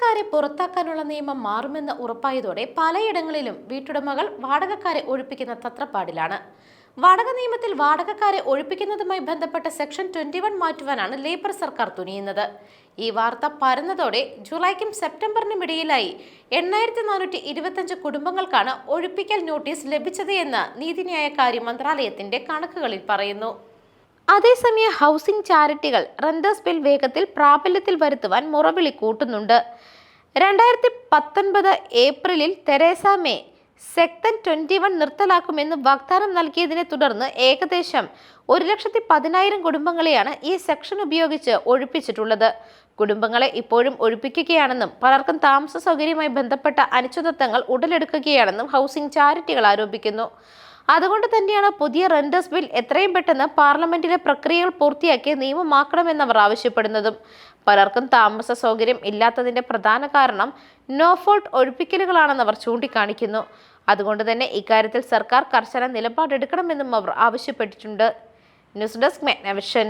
വാടകക്കാരെ പുറത്താക്കാനുള്ള നിയമം മാറുമെന്ന് ഉറപ്പായതോടെ പലയിടങ്ങളിലും വീട്ടുടമകൾ വാടകക്കാരെ ഒഴിപ്പിക്കുന്ന തത്രപ്പാടിലാണ്. വാടക നിയമത്തിൽ വാടകക്കാരെ ഒഴിപ്പിക്കുന്നതുമായി ബന്ധപ്പെട്ട സെക്ഷൻ ട്വന്റി വൺ മാറ്റുവാനാണ് ലേബർ സർക്കാർ തുനിയുന്നത്. ഈ വാർത്ത പരന്നതോടെ ജൂലൈക്കും സെപ്റ്റംബറിനും ഇടയിലായി എണ്ണായിരത്തി നാനൂറ്റി ഇരുപത്തഞ്ച് കുടുംബങ്ങൾക്കാണ് ഒഴിപ്പിക്കൽ നോട്ടീസ് ലഭിച്ചത് എന്ന് നീതിന്യായ കാര്യ മന്ത്രാലയത്തിന്റെ കണക്കുകളിൽ പറയുന്നു. അതേസമയം ഹൗസിംഗ് ചാരിറ്റികൾ റെന്റേഴ്സ് ബിൽ വേഗത്തിൽ പ്രാബല്യത്തിൽ വരുത്തുവാൻ മുറവിളി കൂട്ടുന്നുണ്ട്. രണ്ടായിരത്തി പത്തൊൻപത് ഏപ്രിലിൽ Theresa May section twenty one നിർത്തലാക്കുമെന്ന് വാഗ്ദാനം നൽകിയതിനെ തുടർന്ന് ഏകദേശം ഒരു ലക്ഷത്തി പതിനായിരം കുടുംബങ്ങളെയാണ് ഈ സെക്ഷൻ ഉപയോഗിച്ച് ഒഴിപ്പിച്ചിട്ടുള്ളത്. കുടുംബങ്ങളെ ഇപ്പോഴും ഒഴിപ്പിക്കുകയാണെന്നും പലർക്കും താമസ സൗകര്യവുമായി ബന്ധപ്പെട്ട അനിശ്ചിതത്വങ്ങൾ ഉടലെടുക്കുകയാണെന്നും ഹൗസിംഗ് ചാരിറ്റികൾ ആരോപിക്കുന്നു. അതുകൊണ്ട് തന്നെയാണ് പുതിയ റെൻഡേഴ്സ് ബിൽ എത്രയും പെട്ടെന്ന് പാർലമെന്റിലെ പ്രക്രിയകൾ പൂർത്തിയാക്കി നിയമമാക്കണമെന്നവർ ആവശ്യപ്പെടുന്നതും. പലർക്കും താമസ സൗകര്യം ഇല്ലാത്തതിന്റെ പ്രധാന കാരണം നോ ഫോൾട്ട് ഒഴിപ്പിക്കലുകളാണെന്ന് അവർ ചൂണ്ടിക്കാണിക്കുന്നു. അതുകൊണ്ട് തന്നെ ഇക്കാര്യത്തിൽ സർക്കാർ കർശന നിലപാടെടുക്കണമെന്നും അവർ ആവശ്യപ്പെട്ടിട്ടുണ്ട്. News desk Magnavision.